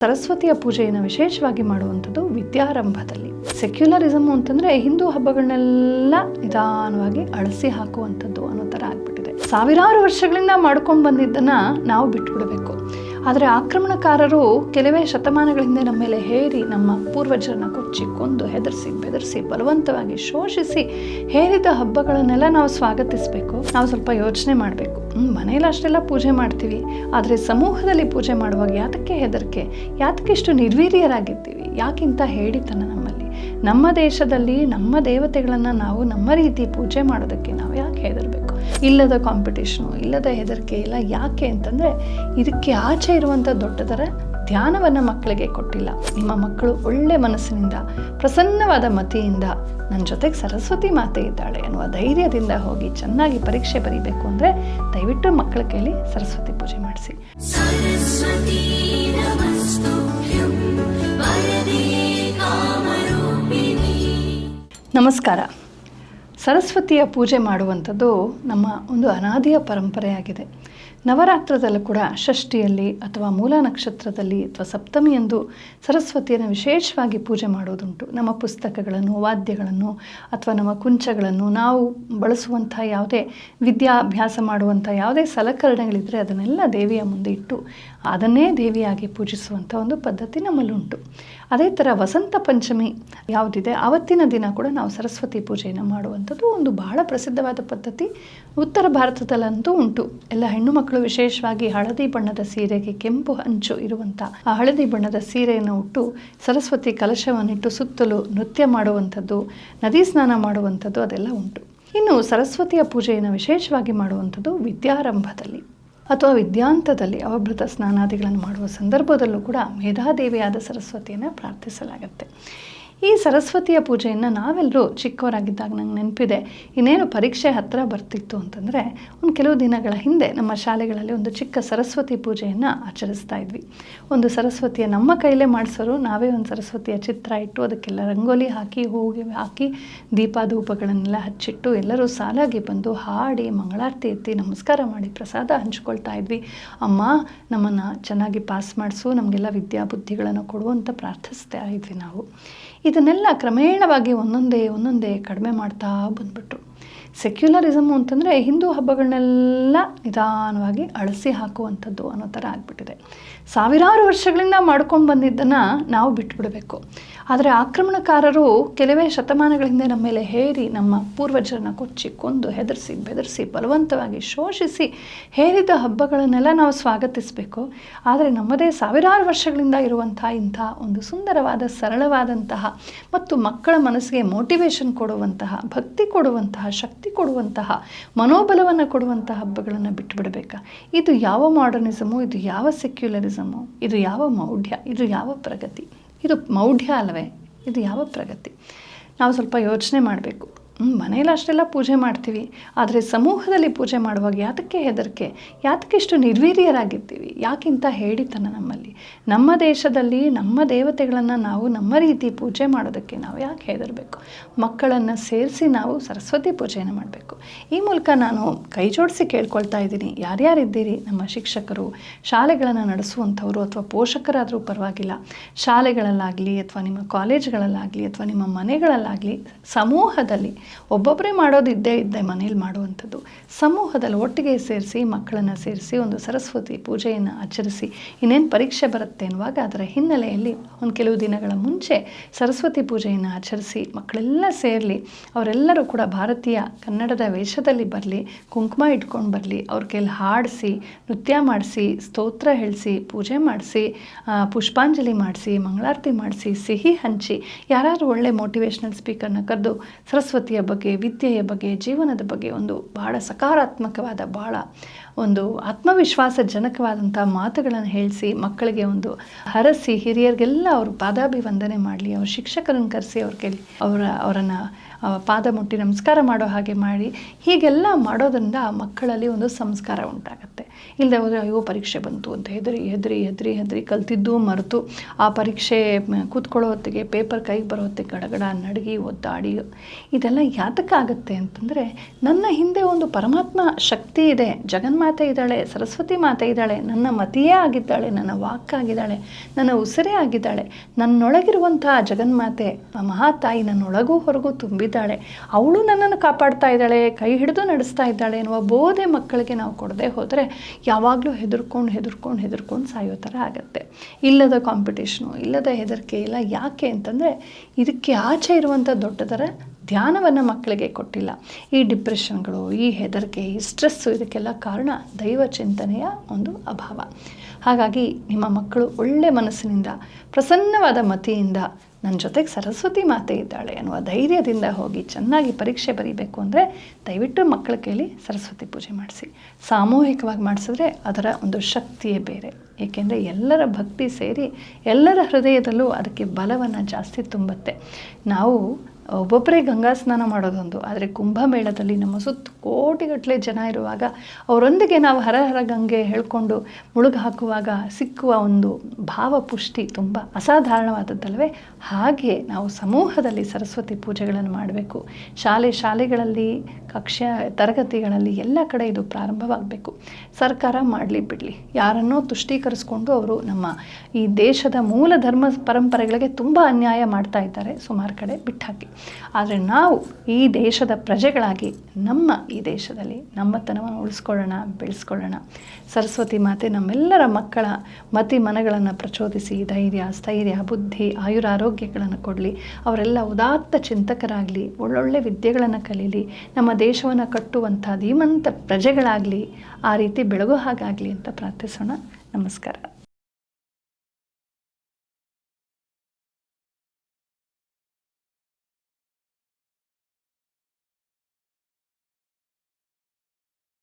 ಸರಸ್ವತಿಯ ಪೂಜೆಯನ್ನು ವಿಶೇಷವಾಗಿ ಮಾಡುವಂಥದ್ದು ವಿದ್ಯಾರಂಭದಲ್ಲಿ. ಸೆಕ್ಯುಲರಿಸಮ್ ಅಂತಂದರೆ ಹಿಂದೂ ಹಬ್ಬಗಳನ್ನೆಲ್ಲ ನಿಧಾನವಾಗಿ ಅಳಿಸಿ ಹಾಕುವಂಥದ್ದು ಅನ್ನೋ ಥರ ಆಗ್ಬಿಟ್ಟಿದೆ ಸಾವಿರಾರು ವರ್ಷಗಳಿಂದ ಮಾಡ್ಕೊಂಡು ಬಂದಿದ್ದನ್ನು ನಾವು ಬಿಟ್ಬಿಡಬೇಕು. ಆದರೆ ಆಕ್ರಮಣಕಾರರು ಕೆಲವೇ ಶತಮಾನಗಳಿಂದ ನಮ್ಮ ಮೇಲೆ ಹೇರಿ ನಮ್ಮ ಪೂರ್ವಜರನ್ನ ಕೊಚ್ಚಿ ಕೊಂದು ಹೆದರಿಸಿ ಬೆದರಿಸಿ ಬಲವಂತವಾಗಿ ಶೋಷಿಸಿ ಹೇರಿದ ಹಬ್ಬಗಳನ್ನೆಲ್ಲ ನಾವು ಸ್ವಾಗತಿಸಬೇಕು. ನಾವು ಸ್ವಲ್ಪ ಯೋಚನೆ ಮಾಡಬೇಕು. ಮನೇಲಿ ಅಷ್ಟೆಲ್ಲ ಪೂಜೆ ಮಾಡ್ತೀವಿ. ಆದರೆ ಸಮೂಹದಲ್ಲಿ ಪೂಜೆ ಮಾಡುವಾಗ ಯಾತಕ್ಕೆ ಹೆದರಿಕೆ? ಯಾತಕ್ಕೆ ಇಷ್ಟು ನಿರ್ವೀರ್ಯರಾಗಿರ್ತೀವಿ? ಯಾಕಿಂತ ಹೇಳಿತನ ನಮ್ಮಲ್ಲಿ? ನಮ್ಮ ದೇಶದಲ್ಲಿ ನಮ್ಮ ದೇವತೆಗಳನ್ನು ನಾವು ನಮ್ಮ ರೀತಿ ಪೂಜೆ ಮಾಡೋದಕ್ಕೆ ನಾವು ಯಾಕೆ ಹೆದರಬೇಕು? ಇಲ್ಲದ ಕಾಂಪಿಟೇಷನು ಇಲ್ಲದ ಹೆದರಿಕೆ ಇಲ್ಲ. ಯಾಕೆ ಅಂತಂದರೆ ಇದಕ್ಕೆ ಆಚೆ ಇರುವಂಥ ದೊಡ್ಡದರ ಧ್ಯಾನವನ್ನು ಮಕ್ಕಳಿಗೆ ಕೊಟ್ಟಿಲ್ಲ. ನಿಮ್ಮ ಮಕ್ಕಳು ಒಳ್ಳೆ ಮನಸ್ಸಿನಿಂದ ಪ್ರಸನ್ನವಾದ ಮತಿಯಿಂದ ನನ್ನ ಜೊತೆಗೆ ಸರಸ್ವತಿ ಮಾತೆ ಇದ್ದಾಳೆ ಅನ್ನುವ ಧೈರ್ಯದಿಂದ ಹೋಗಿ ಚೆನ್ನಾಗಿ ಪರೀಕ್ಷೆ ಬರೀಬೇಕು ಅಂದರೆ ದಯವಿಟ್ಟು ಮಕ್ಕಳ ಕೇಳಿ ಸರಸ್ವತಿ ಪೂಜೆ ಮಾಡಿಸಿ. ನಮಸ್ಕಾರ. ಸರಸ್ವತಿಯ ಪೂಜೆ ಮಾಡುವಂಥದ್ದು ನಮ್ಮ ಒಂದು ಅನಾದಿಯ ಪರಂಪರೆಯಾಗಿದೆ. ನವರಾತ್ರದಲ್ಲೂ ಕೂಡ ಷಷ್ಠಿಯಲ್ಲಿ ಅಥವಾ ಮೂಲ ನಕ್ಷತ್ರದಲ್ಲಿ ಅಥವಾ ಸಪ್ತಮಿಯಂದು ಸರಸ್ವತಿಯನ್ನು ವಿಶೇಷವಾಗಿ ಪೂಜೆ ಮಾಡೋದುಂಟು. ನಮ್ಮ ಪುಸ್ತಕಗಳನ್ನು, ವಾದ್ಯಗಳನ್ನು ಅಥವಾ ನಮ್ಮ ಕುಂಚಗಳನ್ನು ನಾವು ಬಳಸುವಂಥ ಯಾವುದೇ ವಿದ್ಯಾಭ್ಯಾಸ ಮಾಡುವಂಥ ಯಾವುದೇ ಸಲಕರಣೆಗಳಿದ್ದರೆ ಅದನ್ನೆಲ್ಲ ದೇವಿಯ ಮುಂದೆ ಇಟ್ಟು ಅದನ್ನೇ ದೇವಿಯಾಗಿ ಪೂಜಿಸುವಂಥ ಒಂದು ಪದ್ಧತಿ ನಮ್ಮಲ್ಲುಂಟು. ಅದೇ ಥರ ವಸಂತ ಪಂಚಮಿ ಯಾವುದಿದೆ ಆವತ್ತಿನ ದಿನ ಕೂಡ ನಾವು ಸರಸ್ವತಿ ಪೂಜೆಯನ್ನು ಮಾಡುವಂಥದ್ದು ಒಂದು ಬಹಳ ಪ್ರಸಿದ್ಧವಾದ ಪದ್ಧತಿ. ಉತ್ತರ ಭಾರತದಲ್ಲಂತೂ ಉಂಟು. ಎಲ್ಲ ಹೆಣ್ಣು ಮಕ್ಕಳು ವಿಶೇಷವಾಗಿ ಹಳದಿ ಬಣ್ಣದ ಸೀರೆಗೆ ಕೆಂಪು ಹಂಚು ಇರುವಂಥ ಆ ಹಳದಿ ಬಣ್ಣದ ಸೀರೆಯನ್ನು ಉಟ್ಟು ಸರಸ್ವತಿ ಕಲಶವನ್ನಿಟ್ಟು ಸುತ್ತಲೂ ನೃತ್ಯ ಮಾಡುವಂಥದ್ದು, ನದಿ ಸ್ನಾನ ಮಾಡುವಂಥದ್ದು ಅದೆಲ್ಲ ಉಂಟು. ಇನ್ನು ಸರಸ್ವತಿಯ ಪೂಜೆಯನ್ನು ವಿಶೇಷವಾಗಿ ಮಾಡುವಂಥದ್ದು ವಿದ್ಯಾರಂಭದಲ್ಲಿ. ಅಥವಾ ವಿದ್ಯಾಂತದಲ್ಲಿ ಅವಭೃತ ಸ್ನಾನಾದಿಗಳನ್ನು ಮಾಡುವ ಸಂದರ್ಭದಲ್ಲೂ ಕೂಡ ಮೇಧಾದೇವಿಯಾದ ಸರಸ್ವತಿಯನ್ನು ಪ್ರಾರ್ಥಿಸಲಾಗುತ್ತೆ. ಈ ಸರಸ್ವತಿಯ ಪೂಜೆಯನ್ನು ನಾವೆಲ್ಲರೂ ಚಿಕ್ಕವರಾಗಿದ್ದಾಗ ನಂಗೆ ನೆನಪಿದೆ. ಇನ್ನೇನು ಪರೀಕ್ಷೆ ಹತ್ತಿರ ಬರ್ತಿತ್ತು ಅಂತಂದರೆ ಒಂದು ಕೆಲವು ದಿನಗಳ ಹಿಂದೆ ನಮ್ಮ ಶಾಲೆಗಳಲ್ಲಿ ಒಂದು ಚಿಕ್ಕ ಸರಸ್ವತಿ ಪೂಜೆಯನ್ನು ಆಚರಿಸ್ತಾ ಇದ್ವಿ. ಒಂದು ಸರಸ್ವತಿಯ ನಮ್ಮ ಕೈಲೇ ಮಾಡಿಸೋರು ನಾವೇ ಒಂದು ಸರಸ್ವತಿಯ ಚಿತ್ರ ಇಟ್ಟು ಅದಕ್ಕೆಲ್ಲ ರಂಗೋಲಿ ಹಾಕಿ, ಹೂಗೆ ಹಾಕಿ ದೀಪ ಧೂಪಗಳನ್ನೆಲ್ಲ ಹಚ್ಚಿಟ್ಟು ಎಲ್ಲರೂ ಸಾಲಾಗಿ ಬಂದು ಹಾಡಿ ಮಂಗಳಾರತಿ ಎತ್ತಿ ನಮಸ್ಕಾರ ಮಾಡಿ ಪ್ರಸಾದ ಹಂಚ್ಕೊಳ್ತಾ ಇದ್ವಿ. ಅಮ್ಮ, ನಮ್ಮನ್ನು ಚೆನ್ನಾಗಿ ಪಾಸ್ ಮಾಡಿಸು, ನಮಗೆಲ್ಲ ವಿದ್ಯಾ ಬುದ್ಧಿಗಳನ್ನು ಕೊಡುವಂಥ ಪ್ರಾರ್ಥಿಸ್ತಾ ಇದ್ವಿ ನಾವು. ಇದನ್ನೆಲ್ಲ ಕ್ರಮೇಣವಾಗಿ ಒಂದೊಂದೇ ಒಂದೊಂದೇ ಕಡಿಮೆ ಮಾಡ್ತಾ ಬಂದ್ಬಿಟ್ರು. ಸೆಕ್ಯುಲರಿಸಮು ಅಂತಂದರೆ ಹಿಂದೂ ಹಬ್ಬಗಳನ್ನೆಲ್ಲ ನಿಧಾನವಾಗಿ ಅಳಿಸಿ ಹಾಕುವಂಥದ್ದು ಅನ್ನೋ ಥರ ಆಗಿಬಿಟ್ಟಿದೆ. ಸಾವಿರಾರು ವರ್ಷಗಳಿಂದ ಮಾಡ್ಕೊಂಡು ಬಂದಿದ್ದನ್ನು ನಾವು ಬಿಟ್ಬಿಡಬೇಕು. ಆದರೆ ಆಕ್ರಮಣಕಾರರು ಕೆಲವೇ ಶತಮಾನಗಳ ಹಿಂದೆ ನಮ್ಮ ಮೇಲೆ ಹೇರಿ, ನಮ್ಮ ಪೂರ್ವಜರನ್ನ ಕೊಚ್ಚಿ, ಕೊಂದು, ಹೆದರಿಸಿ, ಬೆದರಿಸಿ, ಬಲವಂತವಾಗಿ ಶೋಷಿಸಿ ಹೇರಿದ ಹಬ್ಬಗಳನ್ನೆಲ್ಲ ನಾವು ಸ್ವಾಗತಿಸಬೇಕು. ಆದರೆ ನಮ್ಮದೇ ಸಾವಿರಾರು ವರ್ಷಗಳಿಂದ ಇರುವಂಥ ಇಂಥ ಒಂದು ಸುಂದರವಾದ, ಸರಳವಾದಂತಹ ಮತ್ತು ಮಕ್ಕಳ ಮನಸ್ಸಿಗೆ ಮೋಟಿವೇಶನ್ ಕೊಡುವಂತಹ, ಭಕ್ತಿ ಕೊಡುವಂತಹ ಶಕ್ತಿ ಕೊಡುವಂತಹ, ಮನೋಬಲವನ್ನು ಕೊಡುವಂತಹ ಹಬ್ಬಗಳನ್ನು ಬಿಟ್ಟುಬಿಡಬೇಕಾ ಇದು ಯಾವ ಮಾಡರ್ನಿಸಮು? ಇದು ಯಾವ ಸೆಕ್ಯುಲರಿಸಮು? ಇದು ಯಾವ ಮೌಢ್ಯ? ಇದು ಯಾವ ಪ್ರಗತಿ? ಇದು ಮೌಢ್ಯ ಅಲ್ಲವೇ ಇದು ಯಾವ ಪ್ರಗತಿ? ನಾವು ಸ್ವಲ್ಪ ಯೋಚನೆ ಮಾಡಬೇಕು. ಮನೇಲಿ ಅಷ್ಟೆಲ್ಲ ಪೂಜೆ ಮಾಡ್ತೀವಿ. ಆದರೆ ಸಮೂಹದಲ್ಲಿ ಪೂಜೆ ಮಾಡುವಾಗ ಯಾತಕ್ಕೆ ಹೆದರಿಕೆ? ಯಾತಕ್ಕೆ ಇಷ್ಟು ನಿರ್ವೀರ್ಯರಾಗಿರ್ತೀವಿ ಯಾಕಿಂತ ಹೇಳಿತನ ನಮ್ಮಲ್ಲಿ? ನಮ್ಮ ದೇಶದಲ್ಲಿ ನಮ್ಮ ದೇವತೆಗಳನ್ನು ನಾವು ನಮ್ಮ ರೀತಿ ಪೂಜೆ ಮಾಡೋದಕ್ಕೆ ನಾವು ಯಾಕೆ ಹೆದರಬೇಕು? ಮಕ್ಕಳನ್ನು ಸೇರಿಸಿ ನಾವು ಸರಸ್ವತಿ ಪೂಜೆಯನ್ನು ಮಾಡಬೇಕು. ಈ ಮೂಲಕ ನಾನು ಕೈ ಜೋಡಿಸಿ ಕೇಳ್ಕೊಳ್ತಾ ಇದ್ದೀನಿ. ಯಾರ್ಯಾರಿದ್ದೀರಿ? ನಮ್ಮ ಶಿಕ್ಷಕರು, ಶಾಲೆಗಳನ್ನು ನಡೆಸುವಂಥವ್ರು ಅಥವಾ ಪೋಷಕರಾದರೂ ಪರವಾಗಿಲ್ಲ. ಶಾಲೆಗಳಲ್ಲಾಗಲಿ ಅಥವಾ ನಿಮ್ಮ ಕಾಲೇಜ್ಗಳಲ್ಲಾಗಲಿ ಅಥವಾ ನಿಮ್ಮ ಮನೆಗಳಲ್ಲಾಗಲಿ ಸಮೂಹದಲ್ಲಿ ಒಬ್ಬೊಬ್ಬರೇ ಮಾಡೋದು ಇದ್ದೇ ಇದ್ದೆ ಮನೇಲಿ ಮಾಡುವಂಥದ್ದು. ಸಮೂಹದಲ್ಲಿ ಒಟ್ಟಿಗೆ ಸೇರಿಸಿ ಮಕ್ಕಳನ್ನು ಸೇರಿಸಿ ಒಂದು ಸರಸ್ವತಿ ಪೂಜೆಯನ್ನು ಆಚರಿಸಿ ಇನ್ನೇನು ಪರೀಕ್ಷೆ ಬರುತ್ತೆ ಅನ್ನುವಾಗ ಅದರ ಹಿನ್ನೆಲೆಯಲ್ಲಿ ಒಂದು ಕೆಲವು ದಿನಗಳ ಮುಂಚೆ ಸರಸ್ವತಿ ಪೂಜೆಯನ್ನು ಆಚರಿಸಿ ಮಕ್ಕಳೆಲ್ಲ ಸೇರಲಿ, ಅವರೆಲ್ಲರೂ ಕೂಡ ಭಾರತೀಯ ಕನ್ನಡದ ವೇಷದಲ್ಲಿ ಬರಲಿ, ಕುಂಕುಮ ಇಟ್ಕೊಂಡು ಬರಲಿ, ಅವ್ರ ಕೈಲಿ ಹಾಡಿಸಿ, ನೃತ್ಯ ಮಾಡಿಸಿ, ಸ್ತೋತ್ರ ಹೇಳಿಸಿ, ಪೂಜೆ ಮಾಡಿಸಿ ಪುಷ್ಪಾಂಜಲಿ ಮಾಡಿಸಿ, ಮಂಗಳಾರತಿ ಮಾಡಿಸಿ, ಸಿಹಿ ಹಂಚಿ, ಯಾರಾದರೂ ಒಳ್ಳೆ ಮೋಟಿವೇಶ್ನಲ್ ಸ್ಪೀಕರ್ನ ಕರೆದು ಸರಸ್ವತಿಯ ಬಗ್ಗೆ, ವಿದ್ಯೆಯ ಬಗ್ಗೆ, ಜೀವನದ ಬಗ್ಗೆ ಒಂದು ಬಹಳ ಸಕಾರಾತ್ಮಕವಾದ ಬಹಳ ಒಂದು ಆತ್ಮವಿಶ್ವಾಸ ಜನಕವಾದಂಥ ಮಾತುಗಳನ್ನು ಹೇಳಿಸಿ ಮಕ್ಕಳಿಗೆ ಒಂದು ಹರಸಿ ಹಿರಿಯರಿಗೆಲ್ಲ ಅವರು ಪಾದಾಭಿವಂದನೆ ಮಾಡಲಿ, ಅವ್ರ ಶಿಕ್ಷಕರನ್ನು ಕರೆಸಿ ಅವ್ರ ಕೇಳಿ ಅವರ, ಅವರನ್ನು ಪಾದ ಮುಟ್ಟಿ ನಮಸ್ಕಾರ ಮಾಡೋ ಹಾಗೆ ಮಾಡಿ, ಹೀಗೆಲ್ಲ ಮಾಡೋದ್ರಿಂದ ಮಕ್ಕಳಲ್ಲಿ ಒಂದು ಸಂಸ್ಕಾರ ಉಂಟಾಗುತ್ತೆ. ಇಲ್ಲದೆ ಹೋದರೆ ಅಯ್ಯೋ ಪರೀಕ್ಷೆ ಬಂತು ಅಂತ ಹೆದರಿ ಹೆದರಿ ಹೆದರಿ ಹೆದರಿ ಕಲ್ತಿದ್ದು ಮರೆತು ಆ ಪರೀಕ್ಷೆ ಕೂತ್ಕೊಳ್ಳೋ ಹೊತ್ತಿಗೆ ಪೇಪರ್ ಕೈಗೆ ಬರೋ ಹೊತ್ತಿಗೆ ಗಡಗಡ ನಡಗಿ ಒದ್ದಾಡಿ. ಇದೆಲ್ಲ ಯಾತಕ್ಕಾಗತ್ತೆ ಅಂತಂದರೆ ನನ್ನ ಹಿಂದೆ ಒಂದು ಪರಮಾತ್ಮ ಶಕ್ತಿ ಇದೆ, ಜಗನ್ಮಾತೆ ಜಗನ್ಮಾತೆ ಇದ್ದಾಳೆ, ಸರಸ್ವತಿ ಮಾತೆ ಇದ್ದಾಳೆ, ನನ್ನ ಮತಿಯೇ ಆಗಿದ್ದಾಳೆ, ನನ್ನ ವಾಕ್ ಆಗಿದ್ದಾಳೆ ನನ್ನ ಉಸಿರೇ ಆಗಿದ್ದಾಳೆ, ನನ್ನೊಳಗಿರುವಂಥ ಜಗನ್ಮಾತೆ ಮಹಾತಾಯಿ ನನ್ನೊಳಗೂ ಹೊರಗೂ ತುಂಬಿದ್ದಾಳೆ. ಅವಳು ನನ್ನನ್ನು ಕಾಪಾಡ್ತಾ ಇದ್ದಾಳೆ, ಕೈ ಹಿಡಿದು ನಡೆಸ್ತಾ ಇದ್ದಾಳೆ ಎನ್ನುವ ಬೋಧೆ ಮಕ್ಕಳಿಗೆ ನಾವು ಕೊಡದೆ ಹೋದರೆ ಯಾವಾಗಲೂ ಹೆದರ್ಕೊಂಡು ಹೆದರ್ಕೊಂಡು ಹೆದರ್ಕೊಂಡು ಸಾಯೋ ಥರ ಆಗುತ್ತೆ. ಇಲ್ಲದ ಕಾಂಪಿಟೇಷನು ಇಲ್ಲದ ಹೆದರಿಕೆ ಇಲ್ಲ ಯಾಕೆ ಅಂತಂದರೆ, ಇದಕ್ಕೆ ಆಚೆ ಇರುವಂಥ ದೊಡ್ಡದರ ಧ್ಯಾನವನ್ನು ಮಕ್ಕಳಿಗೆ ಕೊಟ್ಟಿಲ್ಲ. ಈ ಡಿಪ್ರೆಷನ್ಗಳು, ಈ ಹೆದರಿಕೆ, ಈ ಸ್ಟ್ರೆಸ್ಸು ಇದಕ್ಕೆಲ್ಲ ಕಾರಣ ದೈವ ಚಿಂತನೆಯ ಒಂದು ಅಭಾವ. ಹಾಗಾಗಿ ನಿಮ್ಮ ಮಕ್ಕಳು ಒಳ್ಳೆ ಮನಸ್ಸಿನಿಂದ, ಪ್ರಸನ್ನವಾದ ಮತಿಯಿಂದ ನನ್ನ ಜೊತೆಗೆ ಸರಸ್ವತಿ ಮಾತೆ ಇದ್ದಾಳೆ ಅನ್ನುವ ಧೈರ್ಯದಿಂದ ಹೋಗಿ ಚೆನ್ನಾಗಿ ಪರೀಕ್ಷೆ ಬರೀಬೇಕು ಅಂದರೆ ದಯವಿಟ್ಟು ಮಕ್ಕಳ ಕೇಳಿ ಸರಸ್ವತಿ ಪೂಜೆ ಮಾಡಿಸಿ. ಸಾಮೂಹಿಕವಾಗಿ ಮಾಡಿಸಿದ್ರೆ ಅದರ ಒಂದು ಶಕ್ತಿಯೇ ಬೇರೆ. ಏಕೆಂದರೆ ಎಲ್ಲರ ಭಕ್ತಿ ಸೇರಿ ಎಲ್ಲರ ಹೃದಯದಲ್ಲೂ ಅದಕ್ಕೆ ಬಲವನ್ನು ಜಾಸ್ತಿ ತುಂಬುತ್ತೆ. ನಾವು ಒಬ್ಬೊಬ್ಬರೇ ಗಂಗಾ ಸ್ನಾನ ಮಾಡೋದೊಂದು, ಆದರೆ ಕುಂಭಮೇಳದಲ್ಲಿ ನಮ್ಮ ಸುತ್ತ ಕೋಟಿಗಟ್ಟಲೆ ಜನ ಇರುವಾಗ ಅವರೊಂದಿಗೆ ನಾವು ಹರ ಹರ ಗಂಗೆ ಹೇಳ್ಕೊಂಡು ಮುಳುಗು ಹಾಕುವಾಗ ಸಿಕ್ಕುವ ಒಂದು ಭಾವಪುಷ್ಟಿ ತುಂಬ ಅಸಾಧಾರಣವಾದದ್ದಲ್ವೇ? ಹಾಗೆ ನಾವು ಸಮೂಹದಲ್ಲಿ ಸರಸ್ವತಿ ಪೂಜೆಗಳನ್ನು ಮಾಡಬೇಕು. ಶಾಲೆ ಶಾಲೆಗಳಲ್ಲಿ, ಕಕ್ಷಾ, ತರಗತಿಗಳಲ್ಲಿ ಎಲ್ಲ ಕಡೆ ಇದು ಪ್ರಾರಂಭವಾಗಬೇಕು. ಸರ್ಕಾರ ಮಾಡಲಿ ಬಿಡಲಿ. ಯಾರನ್ನೋ ತುಷ್ಟೀಕರಿಸ್ಕೊಂಡು ಅವರು ನಮ್ಮ ಈ ದೇಶದ ಮೂಲ ಧರ್ಮ ಪರಂಪರೆಗಳಿಗೆ ತುಂಬ ಅನ್ಯಾಯ ಮಾಡ್ತಾ ಇದ್ದಾರೆ ಸುಮಾರು ಕಡೆ ಬಿಟ್ಟಾಕಿ ಆದರೆ ನಾವು ಈ ದೇಶದ ಪ್ರಜೆಗಳಾಗಿ ನಮ್ಮ ಈ ದೇಶದಲ್ಲಿ ನಮ್ಮತನವನ್ನು ಉಳಿಸ್ಕೊಳ್ಳೋಣ, ಬೆಳೆಸ್ಕೊಳ್ಳೋಣ. ಸರಸ್ವತಿ ಮಾತೆ ನಮ್ಮೆಲ್ಲರ ಮಕ್ಕಳ ಮತಿ ಮನಗಳನ್ನು ಪ್ರಚೋದಿಸಿ, ಧೈರ್ಯ, ಸ್ಥೈರ್ಯ, ಬುದ್ಧಿ, ಆಯುರಾರೋಗ್ಯಗಳನ್ನು ಕೊಡಲಿ. ಅವರೆಲ್ಲ ಉದಾತ್ತ ಚಿಂತಕರಾಗಲಿ, ಒಳ್ಳೊಳ್ಳೆ ವಿದ್ಯೆಗಳನ್ನು ಕಲೀಲಿ, ನಮ್ಮ ದೇಶವನ್ನು ಕಟ್ಟುವಂಥ ಧೀಮಂತ ಪ್ರಜೆಗಳಾಗಲಿ, ಆ ರೀತಿ ಬೆಳಗೋ ಹಾಗಾಗಲಿ ಅಂತ ಪ್ರಾರ್ಥಿಸೋಣ. ನಮಸ್ಕಾರ.